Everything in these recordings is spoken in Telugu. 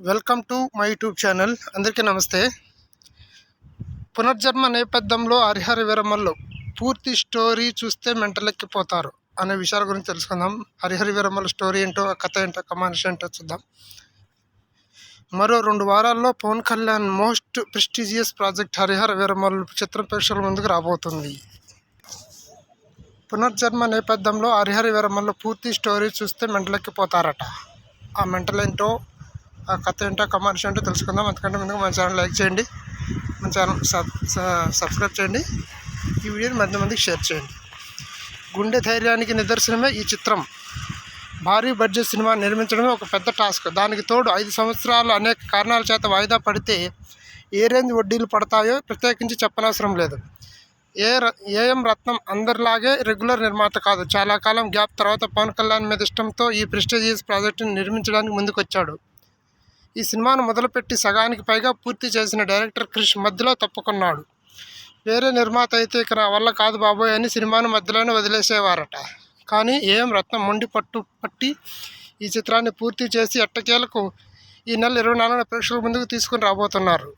Welcome to my YouTube channel. అందరికీ నమస్తే. పునర్జన్మ నేపథ్యంలో హరిహర విరమల్లో పూర్తి స్టోరీ చూస్తే మెంటలెక్కిపోతారు అనే విషయాల గురించి తెలుసుకుందాం. హరిహర విరమల స్టోరీ ఏంటో కథ ఏంటో కమాన్స్ ఏంటో చూద్దాం. మరో రెండు వారాల్లో Pawan Kalyan most prestigious project Harihara Veeramallu చిత్ర ప్రేక్షకుల ముందుకు రాబోతుంది. పునర్జన్మ నేపథ్యంలో హరిహర విరమల్లో పూర్తి స్టోరీ చూస్తే మెంటలెక్కిపోతారట. ఆ మెంటల్ ఏంటో ఆ కథ ఏంటో కమర్షి ఏంటో తెలుసుకుందాం. అందుకంటే ముందుగా మన ఛానల్ లైక్ చేయండి. మన ఛానల్ సబ్ సబ్స్క్రైబ్ చేయండి. ఈ వీడియోని మధ్య మందికి షేర్ చేయండి. గుండె ధైర్యానికి నిదర్శనమే ఈ చిత్రం. భారీ బడ్జెట్ సినిమా నిర్మించడమే ఒక పెద్ద టాస్క్ దానికి తోడు ఐదు సంవత్సరాలు అనేక కారణాల చేత వాయిదా పడితే ఏ రేంజ్ వడ్డీలు పడతాయో ప్రత్యేకించి చెప్పనవసరం లేదు. ఏ ర- ఏఎం రత్నం అందరిలాగే రెగ్యులర్ నిర్మాత కాదు. చాలా కాలం గ్యాప్ తర్వాత పవన్ కళ్యాణ్ మీద ఇష్టంతో ఈ ప్రెస్టీజియస్ ప్రాజెక్టును నిర్మించడానికి ముందుకొచ్చాడు. ఈ సినిమాను మొదలుపెట్టి సగానికి పైగా పూర్తి చేసిన డైరెక్టర్ క్రిష్ మధ్యలో తప్పుకున్నాడు. వేరే నిర్మాత అయితే ఇక నా వల్ల కాదు బాబోయ్ అని సినిమాను మధ్యలోనే వదిలేసేవారట. కానీ ఏం రత్నం మొండి పట్టు పట్టి ఈ చిత్రాన్ని పూర్తి చేసి ఎట్టకేలకు ఈ నెల ఇరవై నాలుగున ప్రేక్షకుల ముందుకు తీసుకుని రాబోతున్నారు.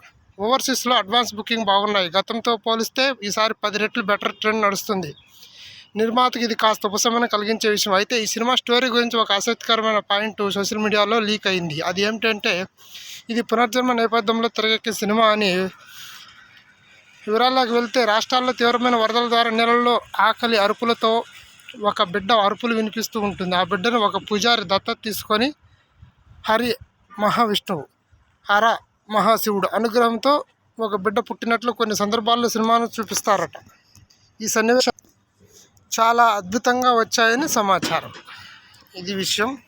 ఓవర్సీస్లో అడ్వాన్స్ బుకింగ్ బాగున్నాయి. గతంతో పోలిస్తే ఈసారి పది రెట్లు బెటర్ ట్రెండ్ నడుస్తుంది. నిర్మాతకి ఇది కాస్త ఉపశమనం కలిగించే విషయం. అయితే ఈ సినిమా స్టోరీ గురించి ఒక ఆసక్తికరమైన పాయింట్ సోషల్ మీడియాలో లీక్ అయింది. అది ఏమిటంటే ఇది పునర్జన్మ నేపథ్యంలో తిరగెక్కే సినిమా అని వివరాల్లోకి వెళ్తే రాష్ట్రాల్లో తీవ్రమైన వరదల ద్వారా నెలల్లో ఆకలి అరుపులతో ఒక బిడ్డ అరుపులు వినిపిస్తూ ఉంటుంది. ఆ బిడ్డను ఒక పూజారి దత్తత తీసుకొని హరి మహావిష్ణువు హర మహాశివుడు అనుగ్రహంతో ఒక బిడ్డ పుట్టినట్లు కొన్ని సందర్భాల్లో సినిమాను చూపిస్తారట. ఈ సన్నివేశం చాలా అద్భుతంగా వచ్చాయని సమాచారం. ఇది విషయం.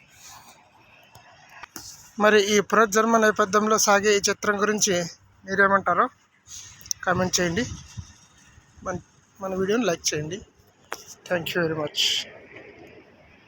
మరి ఈ పునర్జన్మ నేపథ్యంలో సాగే ఈ చిత్రం గురించి మీరేమంటారో కామెంట్ చేయండి. మన మన వీడియోని లైక్ చేయండి. Thank you very much.